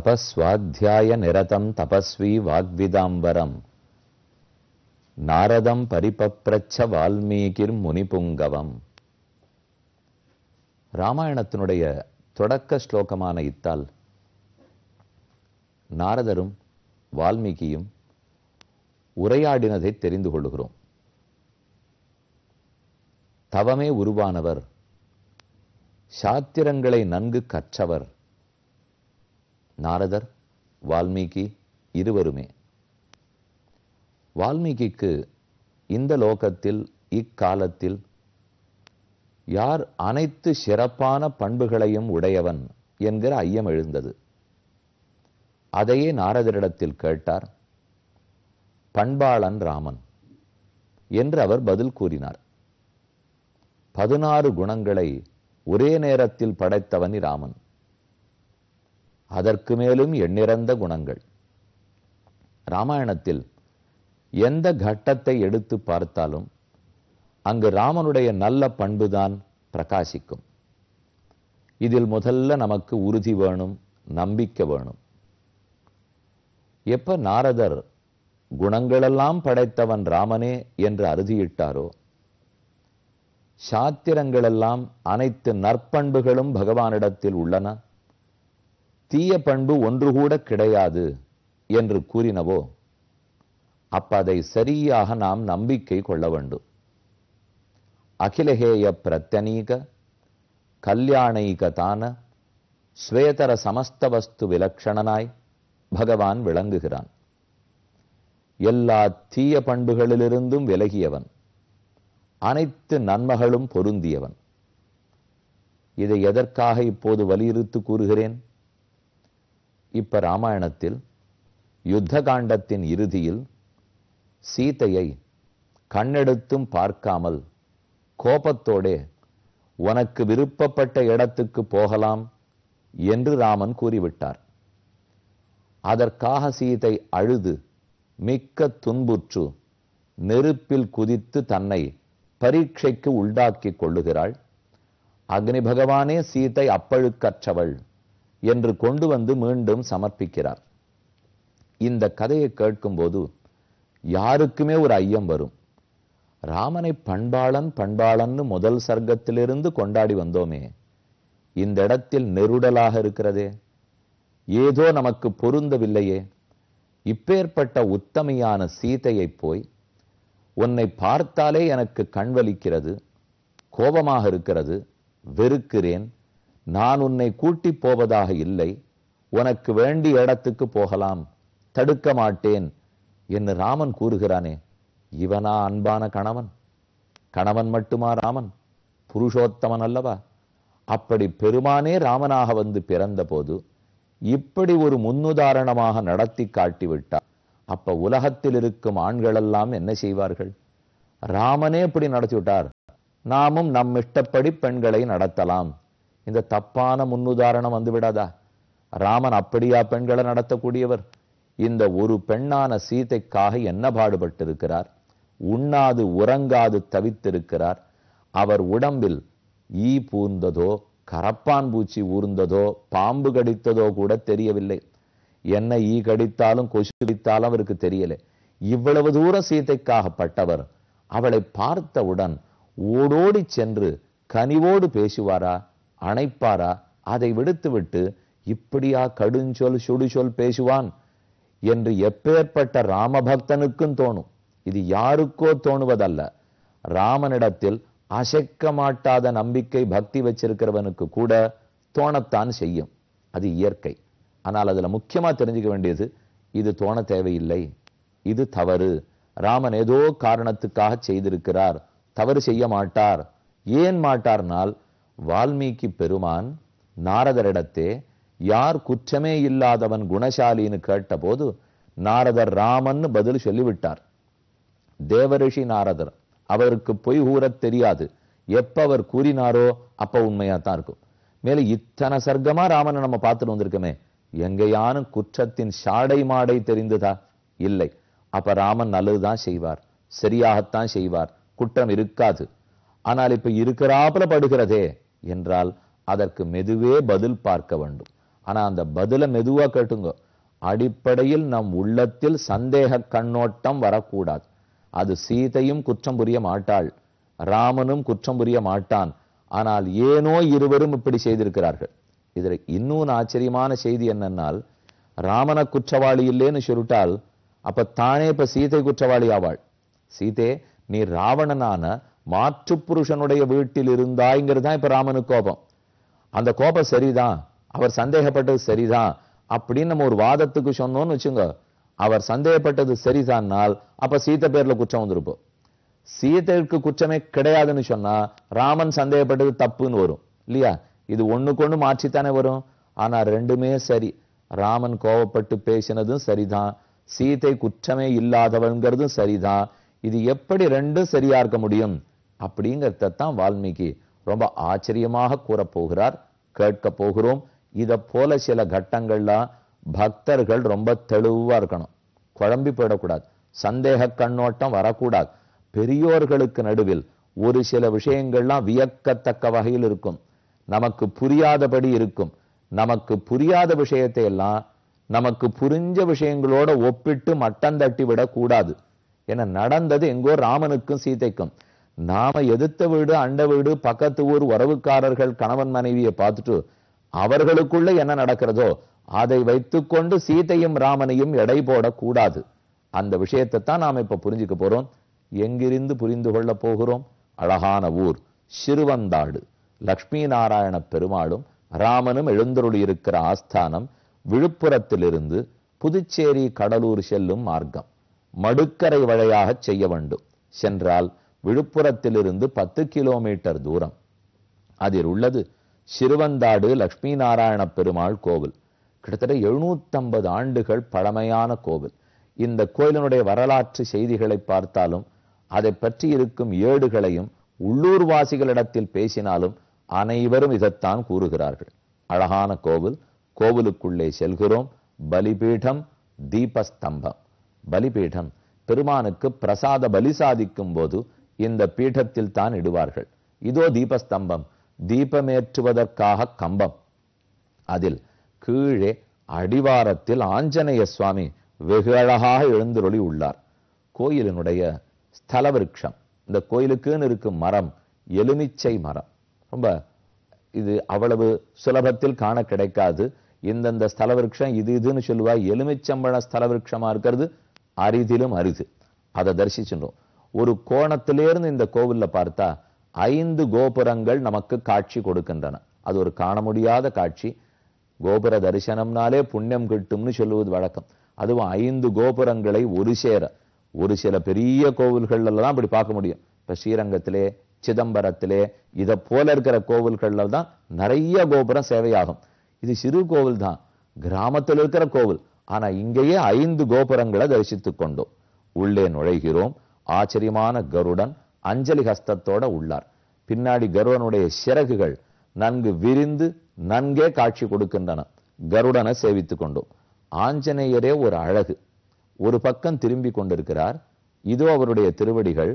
தபஸ்வாத்தியாய நிரதம் தபஸ்வி வாக்விதாம்பரம் நாரதம் பரிபப்ரச்ச வால்மீகிர் முனிபுங்கவம் ராமாயணத்தினுடைய தொடக்க ஸ்லோகமான இத்தால் நாரதரும் வால்மீகியும் உரையாடினதை தெரிந்து கொள்கிறோம் தவமே உருவானவர் சாத்திரங்களை நன்கு கற்றவர் நாரதர் வால்மீகி இருவருமே. வால்மீகிக்கு இந்த லோகத்தில் இக்காலத்தில் யார் அனைத்து சிறப்பான பண்புகளையும் உடையவன் என்கிற ஐயம் எழுந்தது. அதையே நாரதரிடத்தில் கேட்டார் பண்பாளன் ராமன் என்று அவர் பதில் கூறினார். பதினாறு குணங்களை ஒரே நேரத்தில் படைத்தவன் ராமன். அதற்கு மேலும் எண்ணிறந்த குணங்கள். ராமாயணத்தில் எந்த கட்டத்தை எடுத்து பார்த்தாலும் அங்கு ராமனுடைய நல்ல பண்புதான் பிரகாசிக்கும். இதில் முதல்ல நமக்கு உறுதி வேணும் நம்பிக்கை வேணும். எப்ப நாரதர் குணங்களெல்லாம் படைத்தவன் ராமனே என்று அறுதியிட்டாரோ சாத்திரங்களெல்லாம் அனைத்து நற்பண்புகளும் பகவானிடத்தில் உள்ளன. தீய பண்பு ஒன்று கூட கிடையாது என்று கூறினவோ அப்ப அதை சரியாக நாம் நம்பிக்கை கொள்ள வேண்டும். அகிலஹேய பிரத்யனீக கல்யாணைகதான ஸ்வேதர சமஸ்த வஸ்து விலக்ஷணனாய் பகவான் விளங்குகிறான். எல்லா தீய பண்புகளிலிருந்தும் விலகியவன் அனைத்து நன்மகளும் பொருந்தியவன். இதை எதற்காக இப்போது வலியுறுத்து கூறுகிறேன்? இப்ப ராமாயணத்தில் யுத்த காண்டத்தின் இறுதியில் சீதையை கண்ணெடுத்தும் பார்க்காமல் கோபத்தோடே உனக்கு விருப்பப்பட்ட இடத்துக்கு போகலாம் என்று ராமன் கூறிவிட்டார். அதற்காக சீதை அழுது மிக்க துன்புற்று நெருப்பில் குதித்து தன்னை பரீட்சைக்கு உண்டாக்கிக் கொள்ளுகிறாள். அக்னி பகவானே சீதை அப்பழுக்கற்றவள். என்று கொண்டு வந்து மீண்டும் சமர்ப்பிக்கிறார். இந்த கதையை கேட்கும்போது யாருக்குமே ஒரு ஐயம் வரும். ராமனை பண்பாளன் பண்பாளன்னு முதல் சர்க்கத்திலிருந்து கொண்டாடி வந்தோமே இந்த இடத்தில் நெருடலாக இருக்கிறதே ஏதோ நமக்கு பொருந்தவில்லையே. இப்பேற்பட்ட உத்தமையான சீதையை போய் உன்னை பார்த்தாலே எனக்கு கண்வலிக்கிறது கோபமாக இருக்கிறது வெறுக்கிறேன் நான் உன்னை கூட்டி போவதாக இல்லை. உனக்கு வேண்டிய இடத்துக்கு போகலாம். தடுக்க மாட்டேன் என்று ராமன் கூறுகிறானே. இவனா அன்பான கணவன்? கணவன் மட்டுமா ராமன்? புருஷோத்தமன் அல்லவா? அப்படி பெருமானே ராமனாக வந்து பிறந்த போது இப்படி ஒரு முன்னுதாரணமாக நடத்தி காட்டிவிட்டார். அப்ப உலகத்தில் இருக்கும் ஆண்களெல்லாம் என்ன செய்வார்கள்? ராமனே இப்படி நடத்தி விட்டார் நாமும் நம் இஷ்டப்படி பெண்களை நடத்தலாம். இந்த தப்பான முன்னுதாரணம் வந்துவிடாதா? ராமன் அப்படியா பெண்களை நடத்தக்கூடியவர்? இந்த ஒரு பெண்ணான சீதைக்காக என்ன பாடுபட்டிருக்கிறார்? உண்ணாது உறங்காது தவித்திருக்கிறார். அவர் உடம்பில் ஈ பூந்ததோ கரப்பான் பூச்சி ஊர்ந்ததோ பாம்பு கடித்ததோ கூட தெரியவில்லை. என்ன ஈ கடித்தாலும் கொசு கடித்தாலும் அவருக்கு தெரியல. இவ்வளவு தூரம் சீதைக்காகப்பட்டவர் அவளை பார்த்தவுடன் ஓடோடி சென்று கனிவோடு பேசுவாரா? அணைப்பாரா? அதை விடுத்துவிட்டு இப்படியா கடுஞ்சொல் சுடுசொல் பேசுவான்? என்று எப்பேற்பட்ட ராமபக்தனுக்கும் தோணும். இது யாருக்கோ தோணுவதல்ல. ராமனிடத்தில் அசைக்க மாட்டாத நம்பிக்கை பக்தி வச்சிருக்கிறவனுக்கு கூட தோணத்தான் செய்யும். அது இயற்கை. ஆனால் அதுல முக்கியமா தெரிஞ்சுக்க வேண்டியது இது தோண தேவையில்லை. இது தவறு. ராமன் ஏதோ காரணத்துக்காக செய்திருக்கிறார். தவறு செய்ய மாட்டார். ஏன் மாட்டார்னால் வால்மீகி பெருமான் நாரதரிடத்தே யார் குற்றமே இல்லாதவன் குணசாலின்னு கேட்டபோது நாரதர் ராமன் பதில் சொல்லிவிட்டார். தேவரிஷி நாரதர் அவருக்கு பொய் கூறத் தெரியாது. எப்ப அவர் கூறினாரோ அப்ப உண்மையா தான் இருக்கும். மேலும் இத்தனை சர்க்கமா ராமனை நம்ம பார்த்துட்டு வந்திருக்கோமே எங்கேயானும் குற்றத்தின் சாடை மாடை தெரிந்ததா? இல்லை. அப்ப ராமன் நல்லதுதான் செய்வார். சரியாகத்தான் செய்வார். குற்றம் இருக்காது. ஆனால் இப்ப இருக்கிறாப்புல படுகிறதே என்றால் அதற்கு மெதுவே பதில் பார்க்க வேண்டும். ஆனா அந்த பதில மெதுவா கேட்டுங்க. அடிப்படையில் நம் உள்ளத்தில் சந்தேக கண்ணோட்டம் வரக்கூடாது. அது சீதையும் குற்றம் புரிய மாட்டாள். ராமனும் குற்றம் புரிய மாட்டான். ஆனால் ஏனோ இருவரும் இப்படி செய்திருக்கிறார்கள். இதுல இன்னொன்று ஆச்சரியமான செய்தி என்னென்னால் ராமன குற்றவாளி இல்லைன்னு சொல்லிட்டால் அப்ப தானே இப்ப சீதை குற்றவாளி ஆவாள்? சீதே நீ ராவணனான மாற்று புருஷனுடைய வீட்டில் இருந்தாய்ங்கிறது தான் இப்ப ராமனுக்கு கோபம். அந்த கோபம் சரிதான். அவர் சந்தேகப்பட்டது சரிதான். அப்படின்னு நம்ம ஒரு வாதத்துக்கு சொன்னோம்னு வச்சுங்க. அவர் சந்தேகப்பட்டது சரிதான்னால் அப்ப சீத்தை பேர்ல குற்றம் வந்திருப்போம். சீதைக்கு குற்றமே கிடையாதுன்னு சொன்னா ராமன் சந்தேகப்பட்டது தப்புன்னு வரும். இல்லையா? இது ஒண்ணுக்கு ஒண்ணு மாற்றித்தானே வரும். ஆனா ரெண்டுமே சரி. ராமன் கோவப்பட்டு பேசினதும் சரிதான். சீதை குற்றமே இல்லாதவங்கிறதும் சரிதான். இது எப்படி ரெண்டும் சரியா இருக்க முடியும்? அப்படிங்கிறத தான் வால்மீகி ரொம்ப ஆச்சரியமாக கூற போகிறார் கேட்க போகிறோம். இத போல சில கட்டங்கள்லாம் பக்தர்கள் ரொம்ப தெளிவா இருக்கணும். குழம்பி போயிடக்கூடாது. சந்தேக கண்ணோட்டம் வரக்கூடாது. பெரியோர்களுக்கு நடுவில் ஒரு சில விஷயங்கள்லாம் வியக்கத்தக்க வகையில் இருக்கும். நமக்கு புரியாதபடி இருக்கும். நமக்கு புரியாத விஷயத்தை எல்லாம் நமக்கு புரிஞ்ச விஷயங்களோட ஒப்பிட்டு மட்டம் தட்டி விடக்கூடாது. என நடந்தது எங்கோ ராமனுக்கும் சீதைக்கும். நாம எதிர்த்த வீடு அண்ட வீடு பக்கத்து ஊர் உறவுக்காரர்கள் கணவன் மனைவியை பார்த்துட்டு அவர்களுக்குள்ள என்ன நடக்கிறதோ அதை வைத்துக்கொண்டு சீதையும் ராமனையும் எடை போடக்கூடாது. அந்த விஷயத்தை தான் நாம இப்ப புரிஞ்சுக்க போறோம். எங்கிருந்து புரிந்து கொள்ள போகிறோம்? அழகான ஊர் சிறுவந்தாடு. லக்ஷ்மி நாராயண பெருமாளும் ராமனும் எழுந்தருளி இருக்கிற ஆஸ்தானம் விழுப்புரத்திலிருந்து புதுச்சேரி கடலூர் செல்லும் மார்க்கம். மடுக்கரை வழியாக செய்ய வேண்டும். சென்றால் விழுப்புரத்திலிருந்து பத்து கிலோமீட்டர் தூரம். அதில் உள்ளது சிறுவந்தாடு லக்ஷ்மி நாராயண பெருமாள் கோவில். கிட்டத்தட்ட எழுநூத்தம்பது ஆண்டுகள் பழமையான கோவில். இந்த கோயிலினுடைய வரலாற்று செய்திகளை பார்த்தாலும் அதை பற்றி இருக்கும் ஏடுகளையும் உள்ளூர் வாசிகளிடத்தில் பேசினாலும் அனைவரும் இதைத்தான் கூறுகிறார்கள். அழகான கோவில். கோவிலுக்குள்ளே செல்கிறோம். பலிபீடம் தீபஸ்தம்பம். பலிபீடம். பெருமானுக்கு பிரசாத பலி சாதிக்கும் போது இந்த பீഠத்தில் தான் இடுவார்கள். இதோ தீபஸ்தம்பம். தீபமேற்றுவதற்காக கம்பம். அதில் கீழே அடிவாரத்தில் ஆஞ்சநேய சுவாமி வெகு அழகாக எழுந்தருளி உள்ளார். கோயிலினுடைய ஸ்தல விருட்சம் இந்த கோயிலுக்குன்னு இருக்கும் மரம் எலுமிச்சை மரம். ரொம்ப இது அவ்வளவு சுலபத்தில் காண கிடைக்காது. இந்தந்த ஸ்தல விருட்சம் இது இதுன்னு சொல்லுவா. எலுமிச்சம்பழ ஸ்தல விருட்சமா இருக்கிறது. அரிதிலும் அரிது. அதை தரிசிச்சுட்டோம். ஒரு கோணத்திலிருந்து இந்த கோவில்ல பார்த்தா ஐந்து கோபுரங்கள் நமக்கு காட்சி கொடுக்கின்றன. அது ஒரு காண முடியாத காட்சி. கோபுர தரிசனம்னாலே புண்ணியம் கிட்டும்னு சொல்லுவது வழக்கம். அதுவும் ஐந்து கோபுரங்களை ஒரு சேர. ஒரு சில பெரிய கோவில்கள்ல தான் அப்படி பார்க்க முடியும். இப்ப ஸ்ரீரங்கத்திலே சிதம்பரத்திலே இதை போல இருக்கிற கோவில்கள்ல தான் நிறைய கோபுரம் சேவையாகும். இது சிறு கோவில் தான் கிராமத்தில் இருக்கிற கோவில். ஆனா இங்கேயே ஐந்து கோபுரங்களை தரிசித்துக் கொண்டோம். உள்ளே நுழைகிறோம். ஆச்சரியமான கருடன் அஞ்சலி ஹஸ்தத்தோட உள்ளார். பின்னாடி கருடனுடைய சிறகுகள் நன்கு விரிந்து நன்கே காட்சி கொடுக்கின்றன. கருடனை சேவித்துக் கொண்டோம். ஆஞ்சநேயரே ஒரு அழகு. ஒரு பக்கம் திரும்பி கொண்டிருக்கிறார். இதோ அவருடைய திருவடிகள்.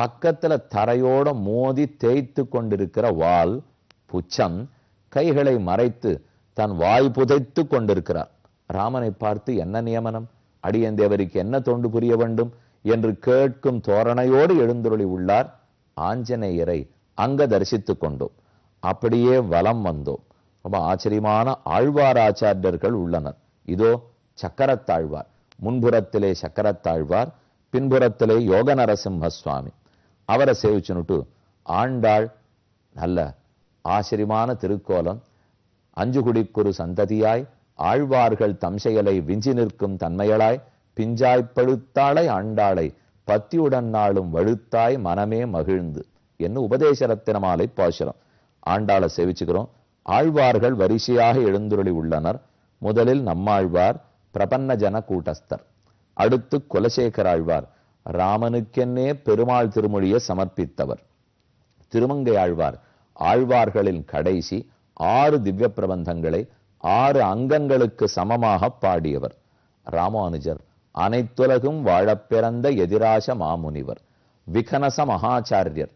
பக்கத்துல தரையோட மோதி தேய்த்து கொண்டிருக்கிற வால் புச்சம் கைகளை மறைத்து தன் வாய் புதைத்து கொண்டிருக்கிறார். ராமனை பார்த்து என்ன நியமனம்? அடியந்தேவருக்கு என்ன தொண்டு புரிய வேண்டும்? என்று கேட்கும் தோரணையோடு எழுந்துருளி உள்ளார் ஆஞ்சநேயரை அங்க தரிசித்துக் கொண்டோம் அப்படியே வலம் வந்தோம் ரொம்ப ஆச்சரியமான ஆழ்வாராச்சாரியர்கள் உள்ளனர். இதோ சக்கரத்தாழ்வார். முன்புறத்திலே சக்கரத்தாழ்வார் பின்புறத்திலே யோக நரசிம்ம சுவாமி அவரை சேவிச்சுனுட்டு ஆண்டாள் நல்ல ஆச்சரியமான திருக்கோலம். அஞ்சுகுடிக்குரு சந்ததியாய் ஆழ்வார்கள் தம் செயலை விஞ்சி நிற்கும் தன்மையளாய் பிஞ்சாய்ப் பழுத்தாளை ஆண்டாளை பத்தியுடன் நாளும் வழுத்தாய் மனமே மகிழ்ந்து என்ன உபதேச ரத்தினமாலை பாசுரம். ஆண்டாளை சேவிச்சுக்கிறோம். ஆழ்வார்கள் வரிசையாக எழுந்துருளி உள்ளனர். முதலில் நம்மாழ்வார் பிரபன்ன ஜன கூட்டஸ்தர். அடுத்து குலசேகர் ஆழ்வார் ராமனுக்கென்னே பெருமாள் திருமொழியை சமர்ப்பித்தவர். திருமங்கை ஆழ்வார் ஆழ்வார்களின் கடைசி ஆறு திவ்ய பிரபந்தங்களை ஆறு அங்கங்களுக்கு சமமாக பாடியவர். ராமானுஜர் அனைத்துலகும் வாழப் பிறந்த எதிராச மாமுனிவர் விகனச மகாச்சாரியர்.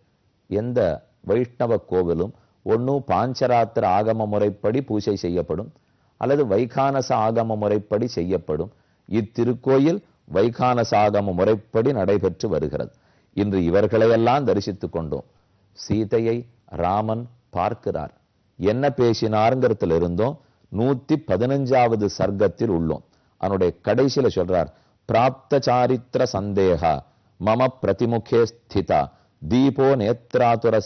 எந்த வைஷ்ணவ கோவிலும் ஒண்ணு பாஞ்சராத்திர ஆகம முறைப்படி பூஜை செய்யப்படும் அல்லது வைகானச ஆகம முறைப்படி செய்யப்படும். இத்திருக்கோயில் வைகானச ஆகம முறைப்படி நடைபெற்று வருகிறது. இன்று இவர்களையெல்லாம் தரிசித்துக் கொண்டோம். சீதையை ராமன் பார்க்கிறார். என்ன பேசினாருங்கிறதுல இருந்தோம் நூத்தி பதினஞ்சாவது சர்க்கத்தில் உள்ளோம். அவனுடைய கடைசியில சொல்றார் பிராப்த சாரித்திர மம பிரதிமுகே ஸ்திதா தீபோ நேத்ராதுர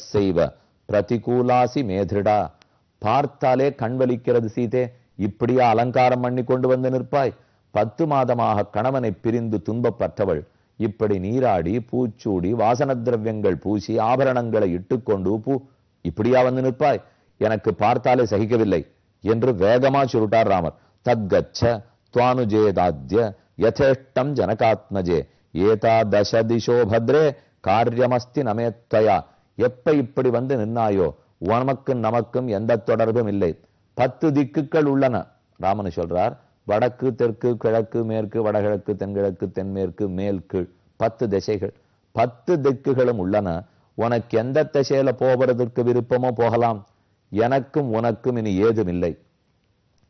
பிரதிகூலாசி மேதிடா பார்த்தாலே கண்வலிக்கிறது சீதே இப்படியா அலங்காரம் பண்ணி கொண்டு வந்து நிற்பாய்? பத்து மாதமாக கணவனை பிரிந்து துன்பப்பட்டவள். இப்படி நீராடி பூச்சூடி வாசன திரவியங்கள் பூசி ஆபரணங்களை இட்டுக்கொண்டு பூ இப்படியா வந்து நிற்பாய்? எனக்கு பார்த்தாலே சகிக்கவில்லை என்று வேகமா சுருட்டார் ராமர். தத்கச்ச துவானுஜேதாத்ய யதேஷ்டம் ஜனகாத்மஜே ஏதாதச திசோ பத்ரே காரியமஸ்தி நமேத்வயா எப்ப இப்படி வந்து நின்னாயோ? உனக்கும் நமக்கும் எந்த தொடர்பும் இல்லை. பத்து திக்குகள் உள்ளன ராமன் சொல்றார். வடக்கு தெற்கு கிழக்கு மேற்கு வடகிழக்கு தென்கிழக்கு தென்மேற்கு மேல் கீழ் பத்து திசைகள். பத்து திக்குகளும் உள்ளன. உனக்கு எந்த திசையில போவதற்கு விருப்பமோ போகலாம். எனக்கும் உனக்கும் இனி ஏதும் இல்லை.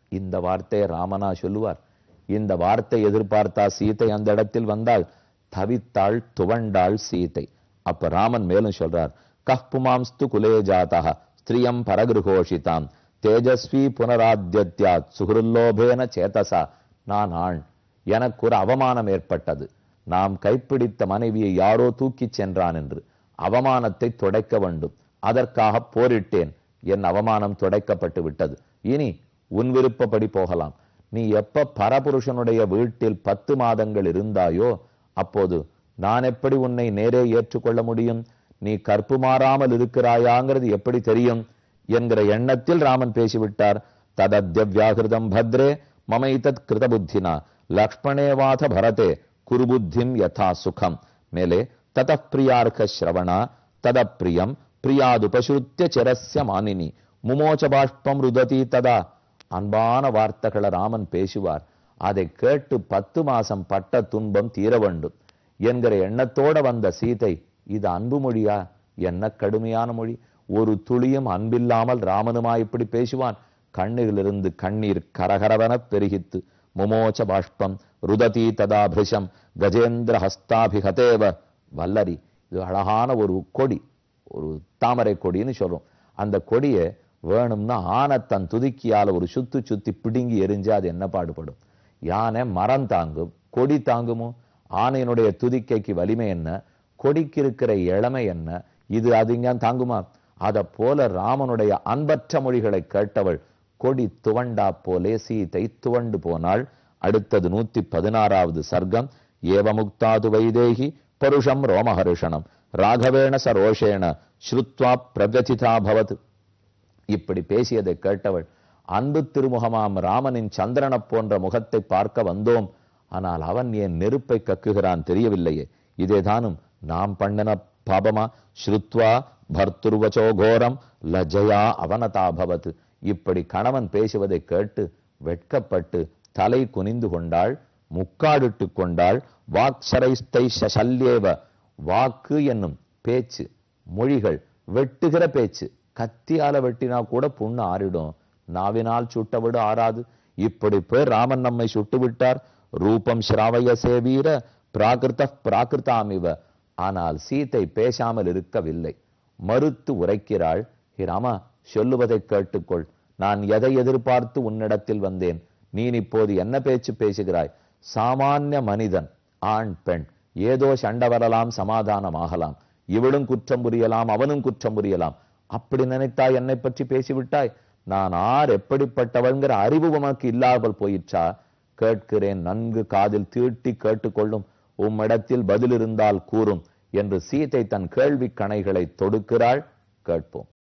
இந்த வார்த்தையை ராமனா சொல்லுவார். இந்த வார்த்தை எதிர்பார்த்தா சீதை அந்த இடத்தில் வந்தால் தவித்தாள் துவண்டாள் சீதை அப்ப ராமன் மேலும் சொல்றார் கஹ்புமாம்ஸ்து குலே ஜாதா ஸ்திரியம் பரகிருகோஷிதாம் தேஜஸ்வி புனராத்தியத்யா சுகுருல்லோபேன சேதசா நான் ஆண். எனக்கு ஒரு அவமானம் ஏற்பட்டது. நாம் கைப்பிடித்த மனைவியை யாரோ தூக்கிச் சென்றான் என்று. அவமானத்தை துடைக்க வேண்டும். அதற்காக போரிட்டேன். என் அவமானம் துடைக்கப்பட்டு விட்டது. இனி உன் விருப்பப்படி போகலாம். நீ எப்ப பரபுருஷனுடைய வீட்டில் பத்து மாதங்கள் இருந்தாயோ அப்போது நான் எப்படி உன்னை நேரே ஏற்றுக்கொள்ள முடியும்? நீ கற்பு மாறாமல் இருக்கிறாயாங்கிறது எப்படி தெரியும்? என்கிற எண்ணத்தில் ராமன் பேசிவிட்டார். ததத்ய வியாகிருதம் பத்ரே மமைதத் கிருத புத்தினா லக்ஷ்மணேவாத பரதே குருபுத்திம் யதா சுகம். மேலே ததப்பிரியார்க ஸ்ரவணா. ததப்பிரியம் பிரியாது பசுத்திய சிரஸ்ய மானினி. முமோச்ச பாஷ்பம் ருததி ததா. அன்பான வார்த்தைகளை ராமன் பேசுவார். அதை கேட்டு பத்து மாசம் பட்ட துன்பம் தீர வேண்டும். என்கிற எண்ணத்தோட வந்த சீதை இது அன்பு மொழியா? என்ன கடுமையான மொழி. ஒரு துளியும் அன்பில்லாமல் ராமனுமா இப்படி பேசுவான்? கண்ணிலிருந்து கண்ணீர் கரகரவன பெருகித்து முமோச்ச பாஷ்பம் ருததி ததாபிருஷம் கஜேந்திர ஹஸ்தாபிஹதேவ வல்லரி. இது அழகான ஒரு கொடி ஒரு தாமரை கொடின்னு சொல்றோம். அந்த கொடியை வேணும்னா ஆனை தன் துதுக்கியால ஒரு சுத்து சுத்தி பிடுங்கி எரிஞ்சு அது என்ன பாடுபடும்? யானை மரம் தாங்கும். கொடி தாங்குமோ? ஆனையினுடைய துதிக்கைக்கு வலிமை என்ன? கொடிக்கு இருக்கிற இளமை என்ன? இது அதுங்க தாங்குமா? அத போல ராமனுடைய அன்பற்ற மொழிகளை கேட்டவள் கொடி துவண்டா போலே சீதை துவண்டு போனாள். அடுத்தது நூத்தி பதினாறாவது சர்க்கம். ஏவமுக்தாது வைதேகி பருஷம் ரோமஹர்ஷணம். ராகவேண சரோஷேண ஸ்ருத்வா பிரகதிதா பவத். இப்படி பேசியதை கேட்டவள் அன்பு திருமுகமாம் ராமனின் சந்திரனப் போன்ற முகத்தை பார்க்க வந்தோம். ஆனால் அவன் ஏன் நெருப்பை கக்குகிறான் தெரியவில்லையே. இதேதானும் நாம் பண்ணன பாபமா? ஸ்ருத்வா பர்த்துருவச்சோ கோரம் லஜயா அவனதாபவத் இப்படி கணவன் பேசுவதை கேட்டு வெட்கப்பட்டு தலை குனிந்து கொண்டாள் முக்காடிட்டு கொண்டாள் வாக்சரைஸ்தை சல்யேவ வாக்கு என்னும் பேச்சு மொழிகள் வெட்டுகிற பேச்சு. கத்தியால வெட்டினா கூட புண்ணு ஆறிடும். நாவினால் சுட்டவிடு ஆறாது. இப்படி போய் ராமன் நம்மை சுட்டு விட்டார். ரூபம் ஸ்ராவய சேவீர பிராகிருத பிராகிருதாமிவ ஆனால் சீத்தை பேசாமல் இருக்கவில்லை. மறுத்து உரைக்கிறாள் ஹே ராமா சொல்லுவதை கேட்டுக்கொள். நான் எதை எதிர்பார்த்து உன்னிடத்தில் வந்தேன்? நீ இப்போது என்ன பேச்சு பேசுகிறாய்? சாமானிய மனிதன் ஆண் பெண் ஏதோ சண்டை வரலாம் சமாதானமாகலாம் இவளும் குற்றம் புரியலாம் அவனும் குற்றம் புரியலாம். அப்படி நினைத்தாய் என்னை பற்றி பேசிவிட்டாய்? நான் ஆர் எப்படிப்பட்டவன்கிற அறிவு உமக்கு இல்லாமல் போயிற்றா? கேட்கிறேன் நன்கு காதில் தீட்டி கேட்டுக்கொள்ளும் உம்மிடத்தில் பதில் இருந்தால் கூறும் என்று சீதை தன் கேள்வி கணைகளை தொடுக்கிறாள். கேட்போம்.